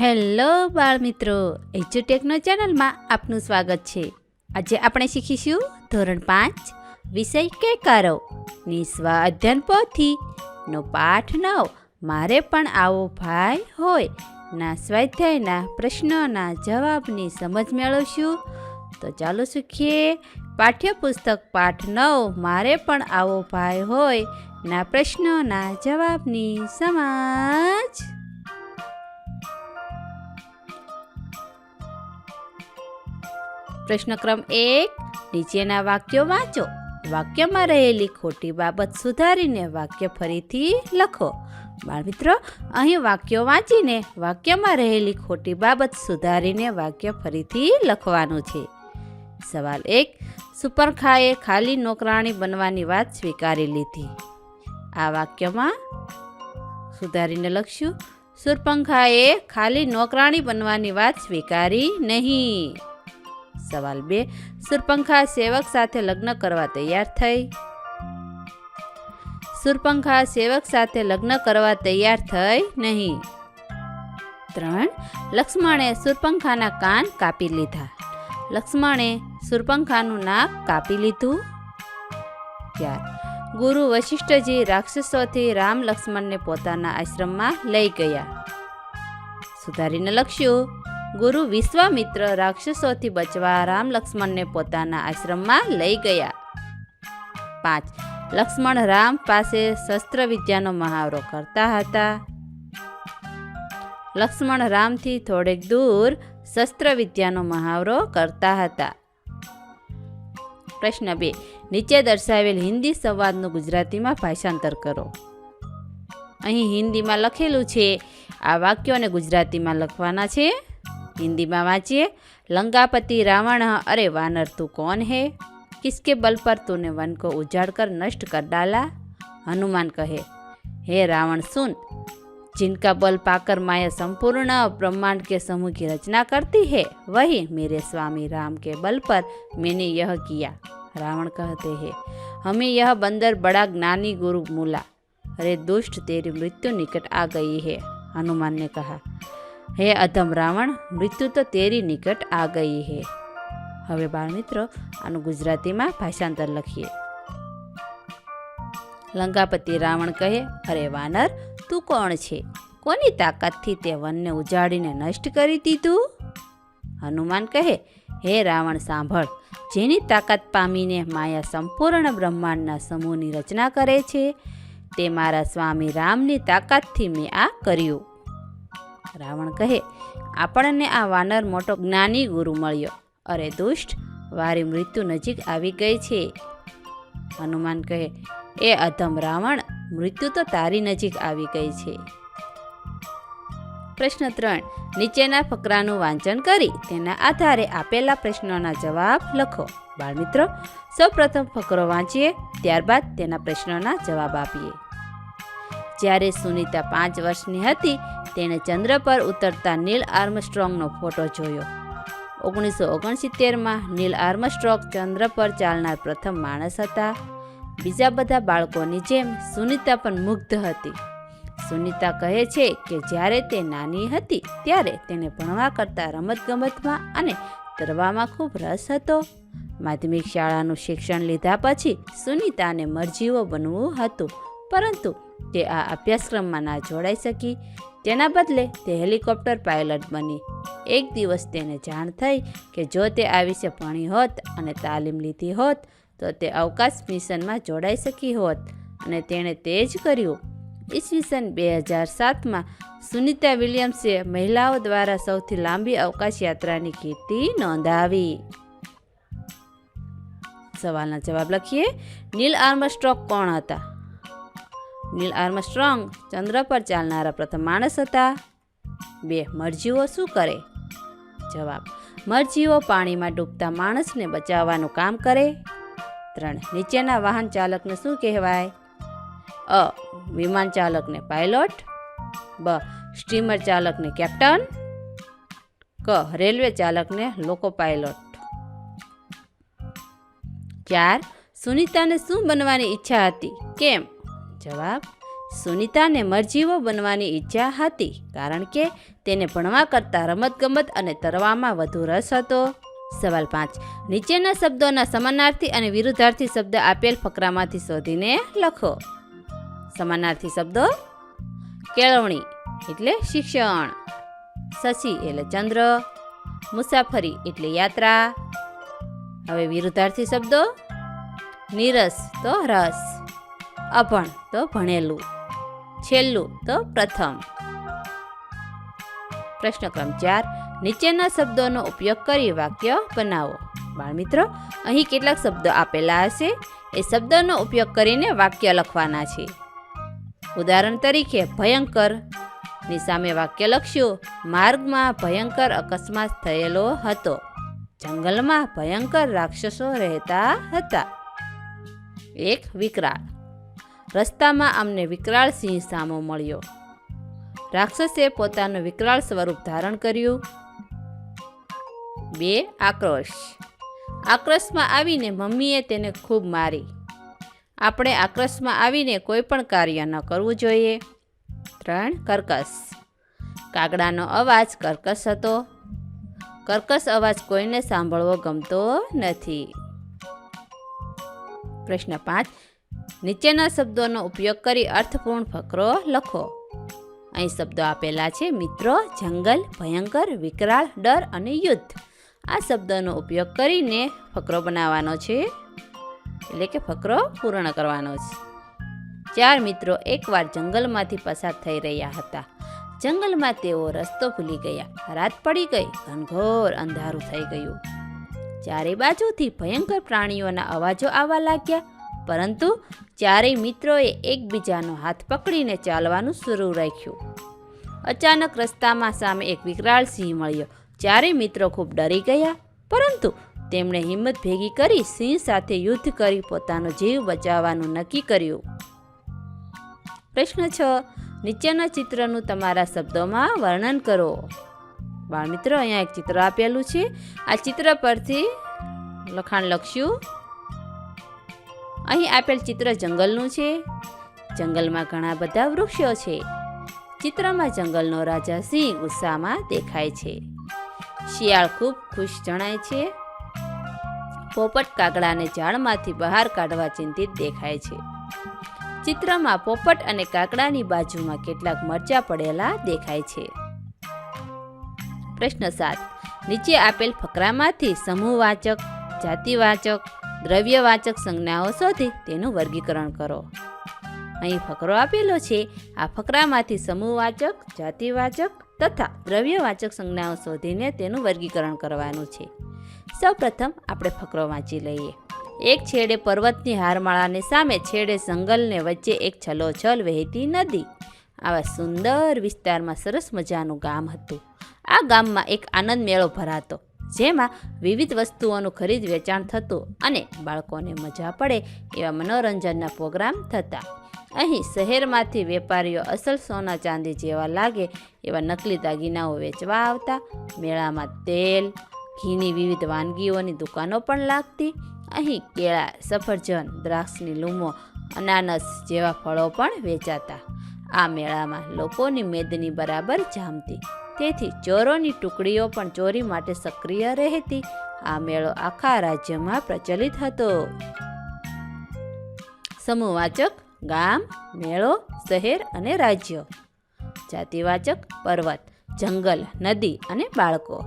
Hello બાળ મિત્રો એજ્યુટેકનો ચેનલમાં આપનું સ્વાગત છે. આજે આપણે શીખીશું ધોરણ પાંચ, વિષય કેકારો નિસ્વા અધ્યયન પોથી, નો પાઠ નવ, મારે પણ આવો ભાઈ હોય. ના સ્વાધ્યાયના પ્રશ્નોના જવાબની સમજ મેળવશું. તો ચાલો શીખીએ. પાઠ્યપુસ્તક પાઠ નવ, મારે પણ આવો ભાઈ હોય. ના પ્રશ્નોના જવાબની સમજ. પ્રશ્ન ક્રમ એક, નીચેના વાક્યો વાંચો. વાક્યમાં રહેલી ખોટી બાબત સુધારીને વાક્ય ફરીથી લખો. બાળમિત્રો, અહીં વાક્યો વાંચીને વાક્યમાં રહેલી ખોટી બાબત સુધારીને વાક્ય ફરીથી લખવાનું છે. સવાલ એક, સુપરખાએ ખાલી નોકરાણી બનવાની વાત સ્વીકારી લીધી. આ વાક્યમાં સુધારીને લખશું સુરપંખાએ ખાલી નોકરાણી બનવાની વાત સ્વીકારી નહીં. સવાલ બે. સુરપંખા સેવક સાથે લગ્ન કરવા તૈયાર થઈ. સુરપંખા સેવક સાથે લગ્ન કરવા તૈયાર થઈ નહીં. ત્રણ. લક્ષ્મણે સુરપંખાના કાન કાપી લીધા. લક્ષ્મણે સુરપંખાનું નાક કાપી લીધું. ચાર. ગુરુ વશિષ્ઠજી રાક્ષસોથી રામ લક્ષ્મણને પોતાના આશ્રમમાં લઈ ગયા. સુધારીને લખ્યું ગુરુ વિશ્વામિત્ર રાક્ષસોથી બચવા રામ લક્ષ્મણને પોતાના આશ્રમમાં લઈ ગયા. પાંચ. લક્ષ્મણ રામ પાસે શસ્ત્ર વિદ્યાનો મહાવરો કરતા હતા. લક્ષ્મણ રામથી થોડેક દૂર શસ્ત્ર વિદ્યાનો મહાવરો કરતા હતા. પ્રશ્ન બે. નીચે દર્શાવેલ હિન્દી સંવાદનું ગુજરાતીમાં ભાષાંતર કરો. અહીં હિન્દીમાં લખેલું છે, આ વાક્યોને ગુજરાતીમાં લખવાના છે. हिंदी में वाँचिए, लंगापति रावण, अरे वानर तू कौन है? किसके बल पर तूने वन को उजाड़ कर नष्ट कर डाला? हनुमान कहे, हे रावण, सुन, जिनका बल पाकर माया संपूर्ण ब्रह्मांड के समूह की रचना करती है, वही मेरे स्वामी राम के बल पर मैंने यह किया। रावण कहते हैं, हमें यह बंदर बड़ा ज्ञानी गुरु मूला। अरे दुष्ट, तेरी मृत्यु निकट आ गई है। हनुमान ने कहा હે અધમ રાવણ, મૃત્યુ તો તેરી નિકટ આ ગઈ હે. હવે બાળમિત્રો આનું ગુજરાતીમાં ભાષાંતર લખીએ. લંકાપતિ રાવણ કહે, અરે વાનર, તું કોણ છે? કોની તાકાતથી તે વનને ઉજાડીને નષ્ટ કરી દીધું હનુમાન કહે, હે રાવણ, સાંભળ. જેની તાકાત પામીને માયા સંપૂર્ણ બ્રહ્માંડના સમૂહની રચના કરે છે, તે મારા સ્વામી રામની તાકાતથી મેં આ કર્યું. રાવણ કહે, આપણને આ વાનર મોટો જ્ઞાની ગુરુ મળ્યો. અરે દુષ્ટ, વારી મૃત્યુ નજીક આવી ગઈ છે. હનુમાન કહે, એ અધમ રાવણ, મૃત્યુ તો તારી નજીક આવી ગઈ છે. પ્રશ્ન ત્રણ, નીચેના ફકરાનું વાંચન કરી તેના આધારે આપેલા પ્રશ્નોના જવાબ લખો. બાળમિત્રો, સૌપ્રથમ ફકરો વાંચીએ, ત્યારબાદ તેના પ્રશ્નોના જવાબ આપીએ. જ્યારે સુનીતા પાંચ વર્ષની હતી તેણે ચંદ્ર પર ઉતરતા નીલ આર્મસ્ટ્રોંગનો ફોટો જોયો. ઓગણીસો ઓગણસિત્તેરમાં નીલ આર્મસ્ટ્રોંગ ચંદ્ર પર ચાલનાર પ્રથમ માણસ હતા. બીજા બધા બાળકોની જેમ સુનીતા પણ મુગ્ધ હતી. સુનિતા કહે છે કે જ્યારે તે નાની હતી ત્યારે તેને ભણવા કરતાં રમતગમતમાં અને તરવામાં ખૂબ રસ હતો. માધ્યમિક શાળાનું શિક્ષણ લીધા પછી સુનીતાને મરજીવો બનવું હતું, પરંતુ તે આ અભ્યાસક્રમમાં ના જોડાઈ શકી. તેના બદલે તે હેલિકોપ્ટર પાયલટ બની. એક દિવસ તેને જાણ થઈ કે જો તે આ વિશે ભણી હોત અને તાલીમ લીધી હોત, તો તે અવકાશ મિશનમાં જોડાઈ શકી હોત અને તેણે તે જ કર્યું. ઈસવીસન બે હજાર સાતમાં સુનિતા વિલિયમ્સે મહિલાઓ દ્વારા સૌથી લાંબી અવકાશ યાત્રાની કીર્તિ નોંધાવી. સવાલના જવાબ લખીએ. નીલ આર્મસ્ટ્રોક કોણ હતા? નીલ આર્મસ્ટ્રોંગ ચંદ્ર પર ચાલનારા પ્રથમ માણસ હતા. બે મરજીઓ શું કરે? જવાબ, મરજીઓ પાણીમાં ડૂબતા માણસને બચાવવાનું કામ કરે. ત્રણ, નીચેના વાહન ચાલકને શું કહેવાય? અ, વિમાન ચાલકને પાયલોટ. બ, સ્ટીમર ચાલકને કેપ્ટન. ક, રેલવે ચાલકને લોકો પાયલોટ. ચાર, સુનિતાને શું બનવાની ઈચ્છા હતી? કેમ? જવાબ, સુનિતાને મરજીવો બનવાની ઈચ્છા હતી કારણ કે તેને ભણવા કરતાં રમતગમત અને તરવામાં વધુ રસ હતો. સવાલ પાંચ, નીચેના શબ્દોના સમાનાર્થી અને વિરુદ્ધાર્થી શબ્દ આપેલ ફકરામાંથી શોધીને લખો. સમાનાર્થી શબ્દો, કેળવણી એટલે શિક્ષણ. શશી એટલે ચંદ્ર, મુસાફરી એટલે યાત્રા. હવે વિરુદ્ધાર્થી શબ્દો, નીરસ તો રસ. અભણ તો ભણેલું, છેલ્લું તો પ્રથમ. પ્રશ્ન ક્રમ ચાર, નીચેના શબ્દોનો ઉપયોગ કરી વાક્ય બનાવો. બાળમિત્રો, અહીં કેટલાક શબ્દો આપેલા હશે? એ શબ્દોનો ઉપયોગ કરીને વાક્ય લખવાના છે. ઉદાહરણ તરીકે, ભયંકર. ની સામે વાક્ય લખ્યું માર્ગમાં ભયંકર અકસ્માત થયેલો હતો. જંગલમાં ભયંકર રાક્ષસો રહેતા હતા. એક વિકરાળ. રસ્તામાં અમને વિકરાળ સિંહ સામો મળ્યો. રાક્ષસે પોતાનું વિકરાળ સ્વરૂપ ધારણ કર્યું. બે આક્રોશ. આક્રોશમાં આવીને મમ્મીએ તેને ખૂબ મારી. આપણે આક્રોશમાં આવીને કોઈ પણ કાર્ય ન કરવું જોઈએ. ત્રણ કર્કશ. કાગડાનો અવાજ કર્કશ હતો. કર્કશ અવાજ કોઈને સાંભળવો ગમતો નથી. પ્રશ્ન પાંચ. નીચેના શબ્દોનો ઉપયોગ કરી અર્થપૂર્ણ ફકરો લખો. અહીં શબ્દો આપેલા છે મિત્રો, જંગલ, ભયંકર, વિકરાળ, ડર અને યુદ્ધ. આ શબ્દોનો ઉપયોગ કરીને ફકરો બનાવવાનો છે. એટલે કે ફકરો પૂર્ણ કરવાનો છે. ચાર મિત્રો એકવાર જંગલમાંથી પસાર થઈ રહ્યા હતા. જંગલમાં તેઓ રસ્તો ભૂલી ગયા. રાત પડી ગઈ. ઘનઘોર અંધારું થઈ ગયું. ચારે બાજુથી ભયંકર પ્રાણીઓના અવાજો આવવા લાગ્યા. પરંતુ ચારેય મિત્રોએ એકબીજાનો હાથ પકડીને ચાલવાનું શરૂ રાખ્યું. અચાનક રસ્તામાં સામે એક વિકરાળ સિંહ મળ્યો. ચારેય મિત્રો ખૂબ ડરી ગયા, પરંતુ તેમણે હિંમત ભેગી કરી સિંહ સાથે યુદ્ધ કરી પોતાનો જીવ બચાવવાનું નક્કી કર્યું. પ્રશ્ન છ, નીચેના ચિત્રનું તમારા શબ્દોમાં વર્ણન કરો. બાળમિત્રો, અહીંયા એક ચિત્ર આપેલું છે. આ ચિત્ર પરથી લખાણ લખ્યું અહીં આપેલ ચિત્ર જંગલનું છે. જંગલમાં ઘણા બધા વૃક્ષો છે. ચિત્રમાં જંગલનો રાજા સિંહ ગુસ્સામાં દેખાય છે. શિયાળ ખૂબ ખુશ જણાય છે. પોપટ કાગડાને ઝાડમાંથી બહાર કાઢવા ચિંતિત દેખાય છે. ચિત્રમાં પોપટ અને કાકડાની બાજુમાં કેટલાક મરચા પડેલા દેખાય છે. પ્રશ્ન સાત. નીચે આપેલ ફકરામાંથી સમૂહવાચક જાતિવાચક દ્રવ્યવાચક સંજ્ઞાઓ શોધી તેનું વર્ગીકરણ કરો. અહીં ફકરો આપેલો છે, આ ફકરામાંથી સમૂહવાચક, જાતિવાચક તથા દ્રવ્યવાચક સંજ્ઞાઓ શોધીને તેનું વર્ગીકરણ કરવાનું છે. સૌપ્રથમ આપણે ફકરો વાંચી લઈએ. એક છેડે પર્વતની હારમાળાની સામે છેડે જંગલને વચ્ચે એક છલોછલ વહેતી નદી. આવા સુંદર વિસ્તારમાં સરસ મજાનું ગામ હતું. આ ગામમાં એક આનંદ મેળો ભરાતો. જેમાં વિવિધ વસ્તુઓનું ખરીદ વેચાણ થતું અને બાળકોને મજા પડે એવા મનોરંજનના પ્રોગ્રામ થતા. અહીં શહેરમાંથી વેપારીઓ અસલ સોના ચાંદી જેવા લાગે એવા નકલી દાગીનાઓ વેચવા આવતા. મેળામાં તેલ, ઘીની વિવિધ વાનગીઓની દુકાનો પણ લાગતી. અહીં કેળા, સફરજન, દ્રાક્ષની લૂમો, અનાનસ જેવા ફળો પણ વેચાતા. આ મેળામાં લોકોની મેદની બરાબર જામતી. તેથી ચોરોની ટુકડીઓ પણ ચોરી માટે સક્રિય રહેતી. આ મેળો આખા રાજ્યમાં પ્રચલિત હતો. સમૂહવાચક ગામ, મેળો, શહેર અને રાજ્ય. જાતિવાચક, પર્વત, જંગલ, નદી અને બાળકો.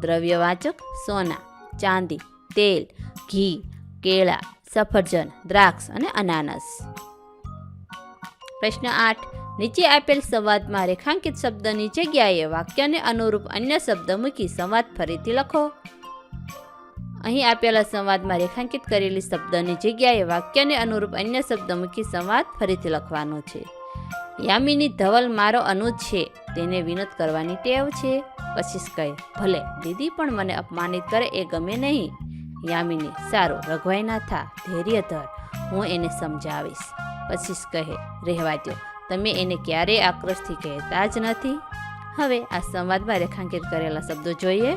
દ્રવ્યવાચક, સોના, ચાંદી, તેલ, ઘી, કેળા, સફરજન, દ્રાક્ષ અને અનાનસ. પ્રશ્ન આઠ. નીચે આપેલ સંવાદમાં રેખાંકિત શબ્દની જગ્યાએ વાક્યને અનુરૂપ અન્ય શબ્દ મૂકી સંવાદ ફરીથી લખો. અહીં આપેલા સંવાદમાં રેખાંકિત કરેલી શબ્દની જગ્યાએ વાક્યને અનુરૂપ અન્ય શબ્દ મૂકી સંવાદ ફરીથી લખવાનો છે. યામિની ધવલ મારો અનુજ છે, તેને વિનોદ કરવાની ટેવ છે. કશિશ કહે, ભલે, દીદી પણ મને અપમાનિત કરે એ ગમે નહીં. યામિની, સારું, રઘવાઈ ના થા, ધૈર્ય ધર, હું એને સમજાવીશ. કશિશ કહે, રહેવા દો તમે એને ક્યારેય આક્રોશથી કહેતા જ નથી. હવે આ સંવાદમાં રેખાંકિત કરેલા શબ્દો જોઈએ.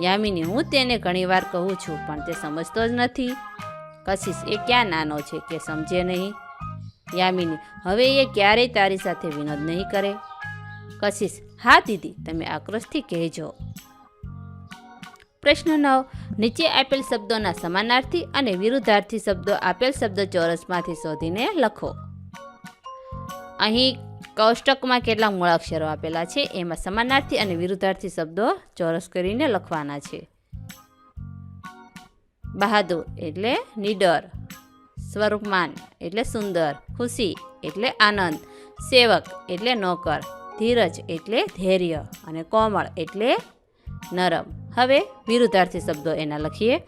યામિની, હું તેને ઘણીવાર કહું છું, પણ તે સમજતો જ નથી. કશિશ, એ ક્યાં નાનો છે કે સમજે નહીં? યામિની, હવે એ ક્યારેય તારી સાથે વિનોદ નહીં કરે. કશિશ, હા દીદી, તમે આક્રોશથી કહેજો. પ્રશ્ન નવ, નીચે આપેલ શબ્દોના સમાનાર્થી અને વિરુદ્ધાર્થી શબ્દો આપેલ શબ્દ ચોરસમાંથી શોધીને લખો. અહીં કોષ્ટકમાં કેટલા મૂળાક્ષરો આપેલા છે એમાં સમાનાર્થી અને વિરુદ્ધાર્થી શબ્દો ચોરસ કરીને લખવાના છે. બહાદુર એટલે નીડર, સ્વરૂપમાન એટલે સુંદર, ખુશી એટલે આનંદ, સેવક એટલે નોકર, ધીરજ એટલે ધૈર્ય અને કોમળ એટલે નરમ. હવે વિરુદ્ધાર્થી શબ્દો એના લખીએ.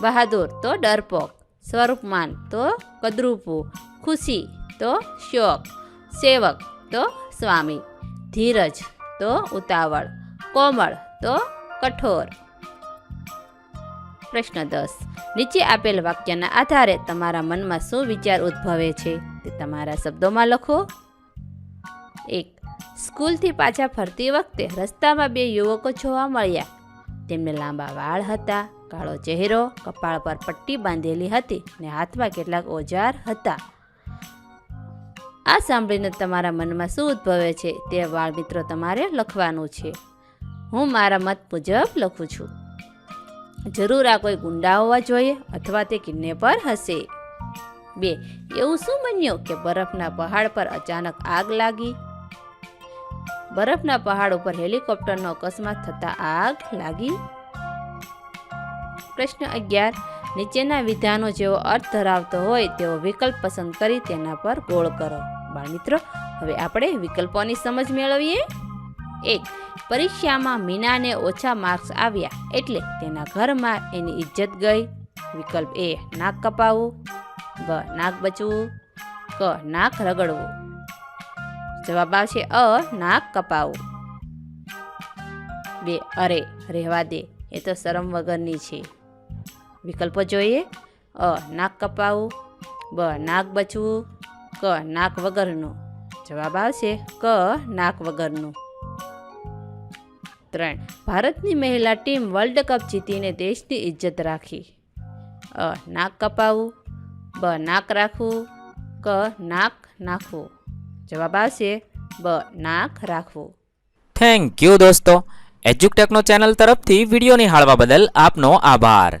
બહાદુર તો ડરપોક, સ્વરૂપમાન તો કદરૂપું, ખુશી તો શોક. સેવક તો સ્વામી. ધીરજ તો ઉતાવળ. કોમળ તો કઠોર. પ્રશ્ન દસ. નીચે આપેલ વાક્યના આધારે તમારા મનમાં શું વિચાર ઉદ્ભવે છે? તે તમારા શબ્દોમાં લખો. એક. સ્કૂલથી પાછા ફરતી વખતે રસ્તામાં બે યુવકો જોવા મળ્યા. તેમને લાંબા વાળ હતા, કાળો ચહેરો, કપાળ પર પટ્ટી બાંધેલી હતી ને હાથમાં કેટલાક ઓજાર હતા. આ સાંભળીને તમારા મનમાં શું ઉદ્ભવે છે તે બાળ મિત્રો તમારે લખવાનું છે. હું મારા મત મુજબ લખું છું. જરૂર આ કોઈ ગુંડા હોવા જોઈએ અથવા તે કિડનેપર હશે. બે, એવું શું બન્યું કે બરફના પહાડ પર અચાનક આગ લાગી? બરફના પહાડ ઉપર હેલિકોપ્ટરનો અકસ્માત થતાં આગ લાગી? પ્રશ્ન અગિયાર, નીચેના વિધાનો જેવો અર્થ ધરાવતો હોય તેવો વિકલ્પ પસંદ કરી તેના પર ગોળ કરો. બાળમિત્રો હવે આપણે વિકલ્પોની સમજ મેળવીએ. એક, પરીક્ષામાં મીનાને ઓછા માર્ક્સ આવ્યા એટલે તેના ઘરમાં એની ઇજ્જત ગઈ. વિકલ્પ એ, નાક કપાવવું. બ નાક બચવું. ક, નાક રગડવું. જવાબ આવશે અ, નાક કપાવવું. બે, અરે, રહેવા દે, એ તો શરમ વગરની છે. વિકલ્પો જોઈએ. અ, નાક કપાવવું. બ, નાક બચવું. ક નાક વગરનું. જવાબ આવશે ક નાક વગરનું. ત્રણ. ભારતની મહિલા ટીમ વર્લ્ડ કપ જીતીને દેશની ઇજ્જત રાખી. અ, નાક કપાવવું બ, નાક રાખવું. ક, નાક નાખવું. જવાબ આવશે બ, નાક રાખવું. થેન્ક યુ દોસ્તો. એજ્યુકટેકનો ચેનલ તરફથી વીડિયો નિહાળવા બદલ આપનો આભાર.